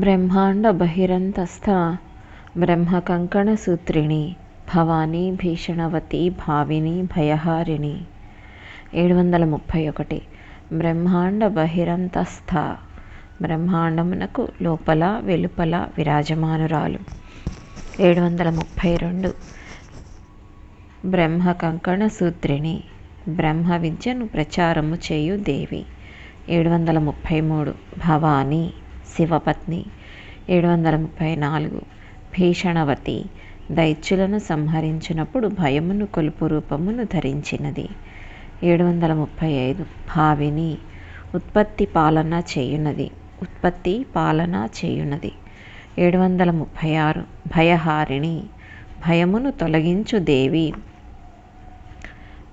బ్రహ్మాండ బహిరంతస్థ బ్రహ్మకంకణసూత్రిణి భవానీ భీషణవతి భావిని భయహారిణి ఏడు వందల ముప్పై ఒకటి బ్రహ్మాండ బహిరంతస్థ బ్రహ్మాండమునకు లోపల వెలుపల విరాజమానురాలు। ఏడు వందల ముప్పై రెండు బ్రహ్మ కంకణ సూత్రిణి బ్రహ్మ విద్యను ప్రచారము చేయు దేవి। ఏడు వందల ముప్పై మూడు భవానీ శివపత్ని. ఏడు వందల ముప్పై నాలుగు భీషణవతి దైత్యులను సంహరించినప్పుడు భయమును కొలుపు రూపమును ధరించినది. ఏడు వందల ముప్పై ఐదు భావిని ఉత్పత్తి పాలన చేయునది. ఉత్పత్తి పాలన చేయునది. ఏడు వందల ముప్పై ఆరు భయహారిణి భయమును తొలగించు దేవి.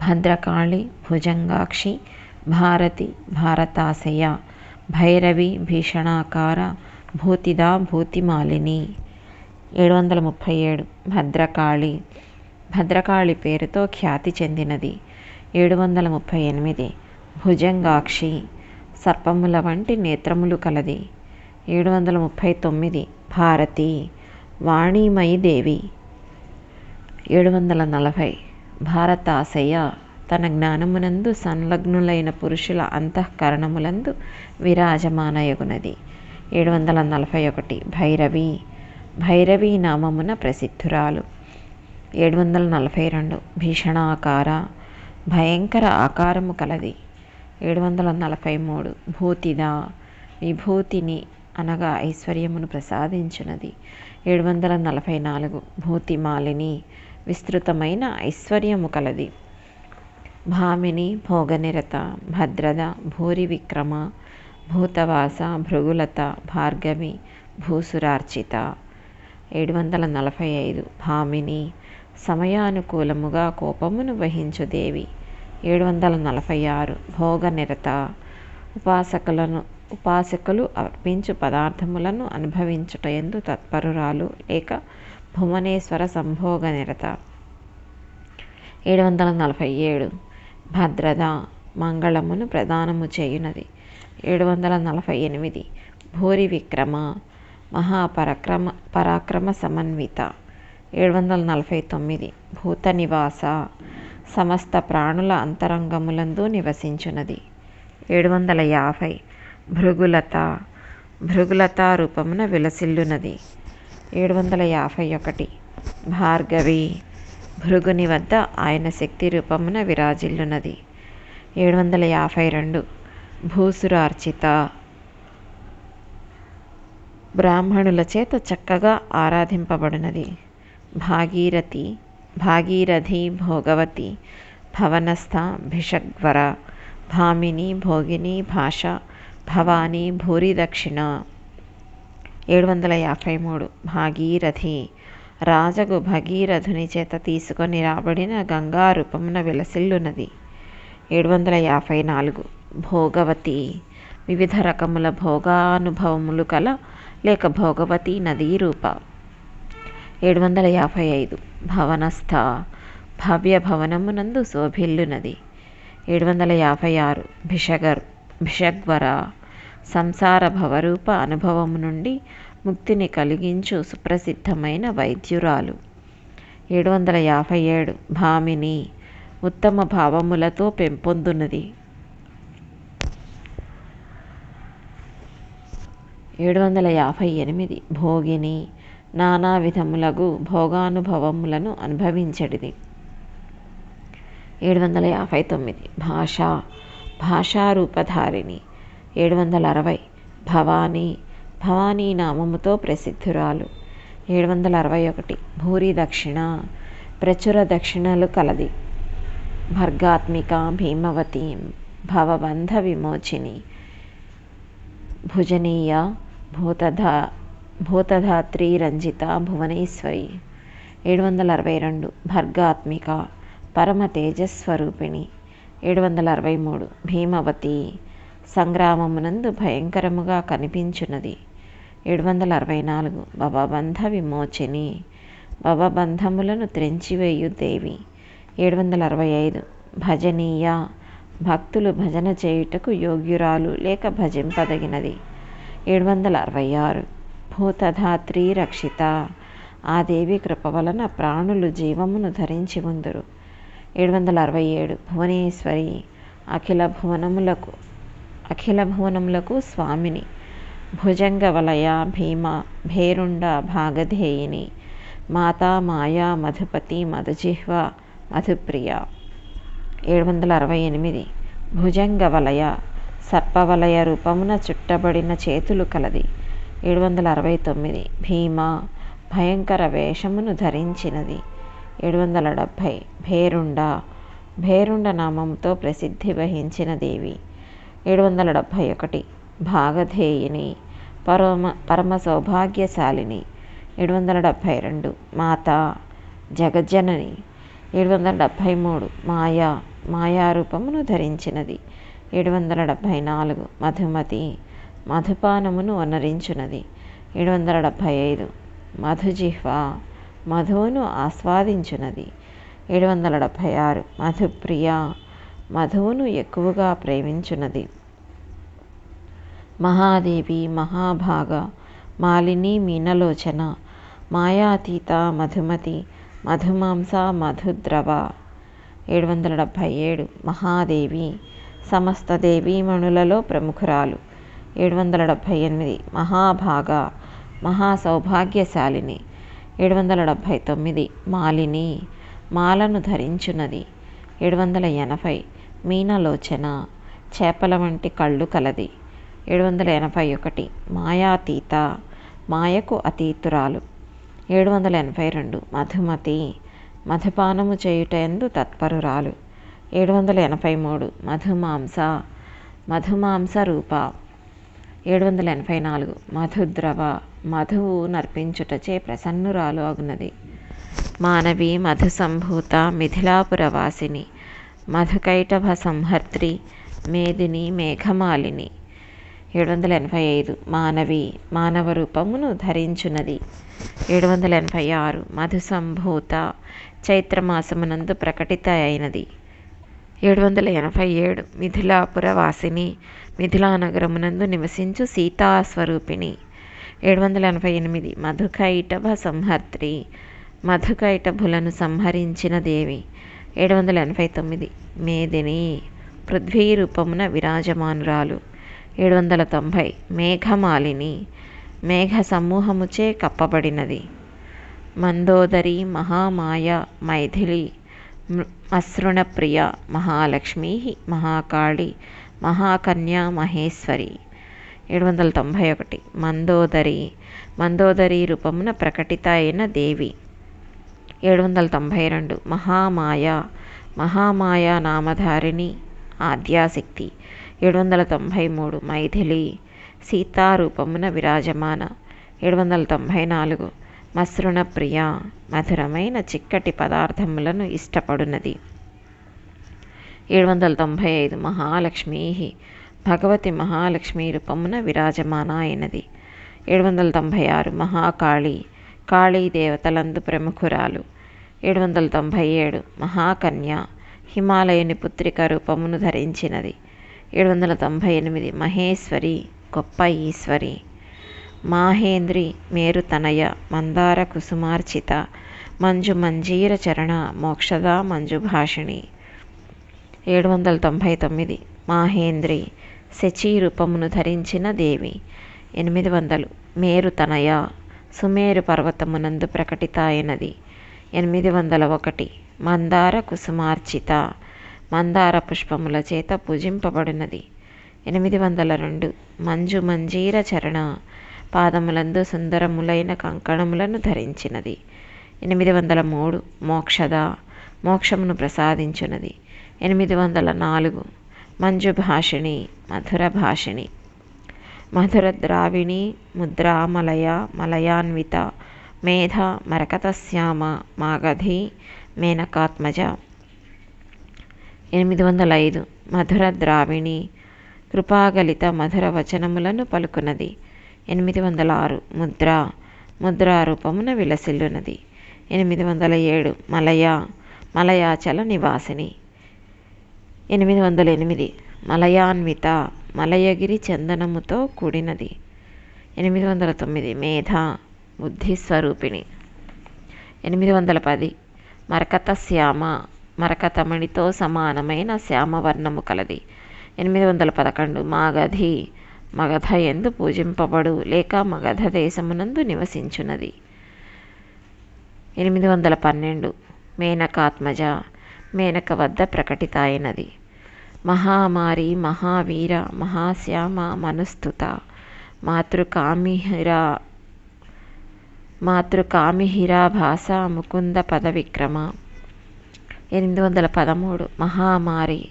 భద్రకాళి భుజంగాక్షి భారతి భారతాశయ భైరవి భీషణాకార భూతిదా భూతిమాలిని. ఏడు వందల ముప్పై ఏడు భద్రకాళి. భద్రకాళి పేరుతో ఖ్యాతి చెందినది. ఏడు వందల ముప్పై ఎనిమిది భుజంగాక్షి. సర్పముల వంటి నేత్రములు కలది. ఏడు వందల ముప్పై తొమ్మిది భారతి. వాణిమయీ దేవి ఏడు వందల నలభై భారతాశయ. తన జ్ఞానమునందు సంలగ్నులైన పురుషుల అంతఃకరణములందు విరాజమానయగునది. ఏడు వందల నలభై ఒకటి భైరవి. భైరవి నామమున ప్రసిద్ధురాలు. ఏడు వందల నలభై రెండు భీషణాకార. భయంకర ఆకారము కలది. ఏడు వందల నలభై మూడు భూతిద. విభూతిని అనగా ఐశ్వర్యమును ప్రసాదించినది. ఏడు వందల నలభై నాలుగు భూతిమాలిని. విస్తృతమైన ఐశ్వర్యము కలది. భామిని భోగనిరత భద్రద భూరి విక్రమ భూతవాస భృగులత భార్గవి భూసురార్చిత. ఏడు వందల నలభై ఐదు. భామిని సమయానుకూలముగా కోపమును వహించు దేవి. ఏడు వందల నలభై ఆరు. భోగనిరత. ఉపాసకులను ఉపాసకులు అర్పించు పదార్థములను అనుభవించుట ఎందు తత్పరురాలు లేక భువనేశ్వర సంభోగ నిరత ఏడు వందల నలభై ఏడు. భద్రత మంగళమును ప్రదానము చేయునది. ఏడు వందల నలభై ఎనిమిది భూరి విక్రమ మహాపరక్రమ పరాక్రమ సమన్విత. ఏడు వందల నలభై తొమ్మిది భూత నివాస సమస్త ప్రాణుల అంతరంగములందు నివసించున్నది ఏడు వందల యాభై భృగులత భృగులత రూపమున విలసిల్లునది. ఏడు వందల యాభై ఒకటి భార్గవి భృగుని వద్ద ఆయన శక్తి రూపమున విరాజిల్లునది. ఏడు వందల యాభై రెండు భూసురార్చిత. బ్రాహ్మణుల చేత చక్కగా ఆరాధింపబడినది. భాగీరథి భాగీరథి భోగవతి భవనస్థ భిషగ్వర భామిని భోగిని భాష భవాని భూరి దక్షిణ ఏడు వందల యాభై మూడు భాగీరథి రాజగు భగీరథుని చేత తీసుకొని రాబడిన గంగా రూపమున విలసిల్లున్నది ఏడు వందల యాభై నాలుగు భోగవతి. వివిధ రకముల భోగానుభవములు కల లేక భోగవతి నదీ రూప. ఏడు వందల యాభై ఐదు భవనస్థ. భవ్య భవనమునందు శోభిల్లునది. ఏడు వందల యాభై ఆరు భిషగర్. భిషగ్వర. సంసార భవరూప అనుభవము నుండి ముక్తిని కలిగించు సుప్రసిద్ధమైన వైద్యురాలు. ఏడు వందల యాభై ఏడు భామిని ఉత్తమ భావములతో పెంపొందున్నది ఏడు వందల యాభై ఎనిమిది భోగిని నానా విధములగు భోగానుభవములను అనుభవించడిది. ఏడు వందల యాభై తొమ్మిది భాష భాషారూపధారిణి. ఏడు వందల అరవై భవానీ భవానీ నామముతో ప్రసిద్ధురాలు. ఏడు వందల అరవై ఒకటి భూరి దక్షిణ ప్రచుర దక్షిణలు కలది. భర్గాత్మిక భీమవతి భవబంధ విమోచిని. భుజనీయ భూతధా భూతధాత్రి రంజిత భువనేశ్వరి. ఏడు వందల అరవై రెండు భర్గాత్మిక పరమ తేజస్వరూపిణి ఏడు వందల అరవై మూడు భీమవతి సంగ్రామమునందు భయంకరముగా కనిపించున్నది ఏడు వందల అరవై నాలుగు. భవబంధ విమోచిని. భవబంధములను త్రెంచివేయు దేవి. ఏడు వందల అరవై ఐదు. భజనీయ. భక్తులు భజన చేయుటకు యోగ్యురాలు లేక భజింపదగినది. ఏడు వందల అరవై ఆరు. భూతధాత్రి రక్షిత. ఆ దేవి కృప వలన ప్రాణులు జీవమును ధరించి ఉందురు. ఏడు వందల అరవై ఏడు. భువనేశ్వరి. అఖిల భువనములకు అఖిల భువనములకు స్వామిని. భుజంగ వలయ భీమ భేరుండ భాగధేయిని మాతా మాయా మధుపతి మధుజిహ్వ మధుప్రియ. ఏడు వందల అరవై ఎనిమిది భుజంగ వలయ సర్పవలయ రూపమున చుట్టబడిన చేతులు కలది. ఏడు వందల అరవై తొమ్మిది భీమ భయంకర వేషమును ధరించినది. ఏడు వందల డెబ్భై భేరుండ భేరుండ నామంతో ప్రసిద్ధి వహించిన దేవి. ఏడు వందల డెబ్భై ఒకటి. భాగధేయిని పరమ పరమ సౌభాగ్యశాలిని ఏడు వందల డెబ్భై రెండు మాత జగజ్జనని. ఏడు వందల డెబ్భై మూడు మాయా మాయారూపమును ధరించినది. ఏడు వందల డెబ్భై నాలుగు మధుమతి మధుపానమును వనరించున్నది ఏడు వందల డెబ్భై ఐదు మధుజిహ్వ మధువును ఆస్వాదించున్నది ఏడు వందల డెబ్భై ఆరు మధుప్రియ మధువును ఎక్కువగా ప్రేమించున్నది మహాదేవి మహాభాగ మాలిని మీనలోచన మాయాతీత మధుమతి మధుమాంస మధుద్రవ. ఏడు వందల డెబ్భై ఏడు మహాదేవి సమస్త దేవీమణులలో ప్రముఖురాలు. ఏడు వందల డెబ్భై ఎనిమిది మహాభాగ మహాసౌభాగ్యశాలిని. ఏడు వందల డెబ్భై తొమ్మిది మాలిని మాలను ధరించున్నది. ఏడు వందల ఎనభై మీనలోచన చేపల వంటి కళ్ళు కలది. ఏడు వందల ఎనభై ఒకటి. మాయాతీత మాయకు అతీతురాలు. ఏడు వందల ఎనభై రెండు. మధుమతి మధుపానము చేయుటందు తత్పరురాలు. ఏడు వందల ఎనభై మూడు. మధుమాంస మధుమాంస రూప. ఏడు వందల ఎనభై నాలుగు. మధుద్రవ మధువు నర్పించుటచే ప్రసన్నురాలు అగునది. మానవి మధు సంభూత మిథిలాపురవాసిని. మధుకైటభ సంహర్త్రి మేదిని మేఘమాలిని. ఏడు వందల ఎనభై ఐదు మానవి మానవ రూపమును ధరించున్నది ఏడు వందల ఎనభై ఆరు మధు సంభూత చైత్రమాసమునందు ప్రకటిత అయినది ఏడు వందల ఎనభై ఏడు మిథిలాపుర వాసిని మిథిలా నగరమునందు నివసించు సీతాస్వరూపిణి. ఏడు వందల ఎనభై ఎనిమిది మధుకైటభ సంహర్త్రి మధుకైటభులను సంహరించిన దేవి. ఏడు వందల ఎనభై తొమ్మిది మేదిని పృథ్వీ రూపమున విరాజమానురాలు. ఏడు వందల తొంభై మేఘమాలిని మేఘ సమూహముచే కప్పబడినది. మందోదరి మహామాయ మైథిలి మసృణప్రియ మహాలక్ష్మి మహాకాళి మహాకన్యా మహేశ్వరి. ఏడు వందల తొంభై ఒకటి మందోదరి మందోదరి రూపమున ప్రకటిత అయిన దేవి. ఏడు వందల తొంభై రెండు మహామాయ మహామాయ నామధారిణి ఆద్యాశక్తి. ఏడు వందల తొంభై మూడు మైథిలి సీతారూపమున విరాజమాన. ఏడు వందల తొంభై నాలుగు మసృణ ప్రియ మధురమైన చిక్కటి పదార్థములను ఇష్టపడునది. ఏడు వందల తొంభై ఐదు మహాలక్ష్మీ భగవతి మహాలక్ష్మి రూపమున విరాజమాన అయినది. ఏడు వందల తొంభై ఆరు మహాకాళి కాళీ దేవతలందు ప్రముఖురాలు. ఏడు వందల తొంభై ఏడు మహాకన్య హిమాలయని పుత్రిక రూపమును ధరించినది. ఏడు వందల తొంభై ఎనిమిది. మహేశ్వరి గొప్ప ఈశ్వరి. మాహేంద్రి మేరుతనయ మందార కుసుమార్చిత మంజు మంజీర చరణ మోక్షద మంజుభాషిణి. ఏడు వందల తొంభై తొమ్మిది. మాహేంద్రి శచి రూపమును ధరించిన దేవి. ఎనిమిది వందలు మేరుతనయ సుమేరు పర్వతమునందు ప్రకటిత అయినది ఎనిమిది వందల ఒకటి. మందార కుసుమార్చిత మందార పుష్పముల చేత పూజింపబడినది. ఎనిమిది వందల రెండు మంజు మంజీర చరణ పాదములందు సుందరములైన కంకణములను ధరించినది. ఎనిమిది వందల మూడు మోక్షద మోక్షమును ప్రసాదించున్నది ఎనిమిది వందల నాలుగు మంజు భాషిణి మధుర భాషిణి మధుర ద్రావిణి ముద్రామలయ మలయాన్విత మేధ మరకతశ్యామ మాగధి మేనకాత్మజ ఎనిమిది వందల ఐదు మధుర ద్రావిణి కృపాగలిత మధుర వచనములను పలుకున్నది ఎనిమిది వందల ఆరు ముద్ర ముద్రారూపమున విలసిల్లునది. ఎనిమిది వందల ఏడు మలయ మలయాచల నివాసిని. ఎనిమిది వందల ఎనిమిది మలయాన్విత మలయగిరి చందనముతో కూడినది. ఎనిమిది వందల తొమ్మిది మేధ బుద్ధి స్వరూపిణి. ఎనిమిది వందల పది మరకత శ్యామ మరకతమణితో సమానమైన శ్యామవర్ణము కలది. ఎనిమిది వందల పదకొండు మాగధి మగధ ఎందు పూజింపబడు లేక మగధ దేశమునందు నివసించున్నది ఎనిమిది వందల పన్నెండు మేనకాత్మజ మేనక వద్ద ప్రకటితాయినది. మహామారి మహావీర మహాశ్యామ మనుస్తుత మాతృకామిహిరా మాతృకామిహిరా భాష ముకుంద పద విక్రమ ఎనిమిది వందల పదమూడు మహామారి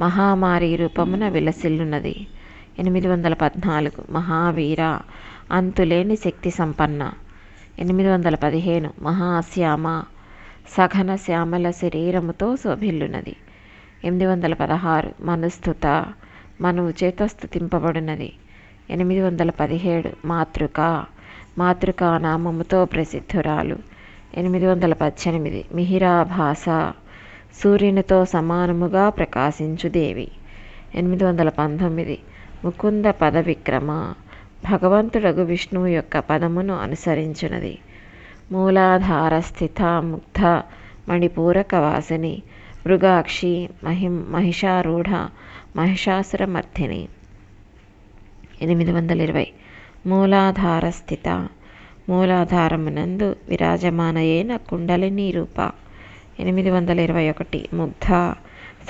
మహామారి రూపమున విలసిల్లున్నది. ఎనిమిది వందల పద్నాలుగు మహావీర అంతులేని శక్తి సంపన్న. ఎనిమిది వందల పదిహేను మహాశ్యామ సఘన శ్యామల శరీరముతో శోభిల్లున్నది. ఎనిమిది వందల పదహారు మనుస్థుత మనువు చేత స్థుతింపబడినది ఎనిమిది వందల పదిహేడు మాతృక మాతృకా నామముతో ప్రసిద్ధురాలు. ఎనిమిది వందల పద్దెనిమిది మిహిరాభాష సూర్యునితో సమానముగా ప్రకాశించు దేవి. ఎనిమిది వందల పంతొమ్మిది. ముకుంద పద విక్రమ భగవంతుడగు విష్ణువు యొక్క పదమును అనుసరించినది. మూలాధార స్థిత ముగ్ధ మణిపూరక వాసిని. మృగాక్షి మహిం మహిషారూఢ మహిషాసురమర్ధిని ఎనిమిది వందల ఇరవై. మూలాధార స్థిత. మూలాధారమునందు విరాజమానయైన కుండలిని రూప. ఎనిమిది వందల ఇరవై ఒకటి ముగ్ధ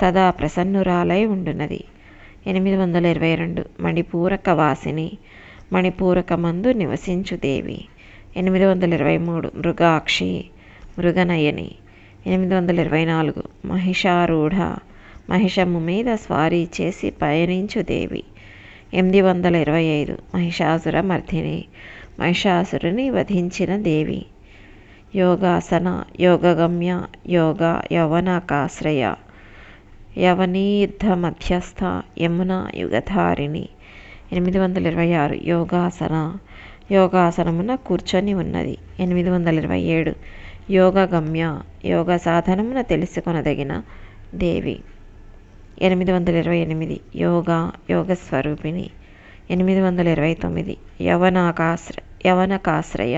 సదా ప్రసన్నురాలై ఉండున్నది ఎనిమిది వందల ఇరవై రెండు మణిపూరక వాసిని మణిపూరకమందు నివసించు దేవి. ఎనిమిది వందల ఇరవై మూడు మృగాక్షి మృగనయని. ఎనిమిది వందల ఇరవై నాలుగు మహిషారూఢ మహిషము మీద స్వారీ చేసి పయనించు దేవి. ఎనిమిది వందల ఇరవై ఐదు మహిషాసుర మర్దిని మహిషాసురుని వధించిన దేవి. యోగాసన యోగగమ్య యోగ యవనకాశ్రయ యవనీ మధ్యస్థ యమున యుగధారిణి ఎనిమిది వందల ఇరవై ఆరు యోగాసన యోగాసనమున కూర్చొని ఉన్నది. ఎనిమిది వందల ఇరవై ఏడు యోగగమ్య యోగ సాధనమున తెలుసుకొనదగిన దేవి. ఎనిమిది వందల ఇరవై ఎనిమిది యోగా యోగ స్వరూపిణి ఎనిమిది వందల ఇరవై తొమ్మిది యవనాకాశ్ర యవనకాశ్రయ.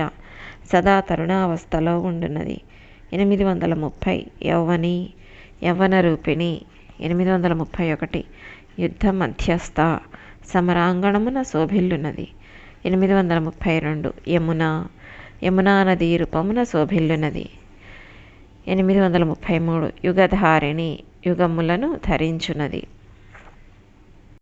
సదా తరుణావస్థలో ఉండున్నది. ఎనిమిది వందల ముప్పై యౌవని యవ్వన రూపిణి ఎనిమిది వందల ముప్పై ఒకటి యుద్ధ మధ్యస్థ సమరాంగణమున శోభిల్లున్నది. ఎనిమిది వందల ముప్పై రెండు యమున యమునా నది రూపమున శోభిల్లున్నది. ఎనిమిది వందల ముప్పై మూడు యుగధారిణి యుగములను ధరించున్నది.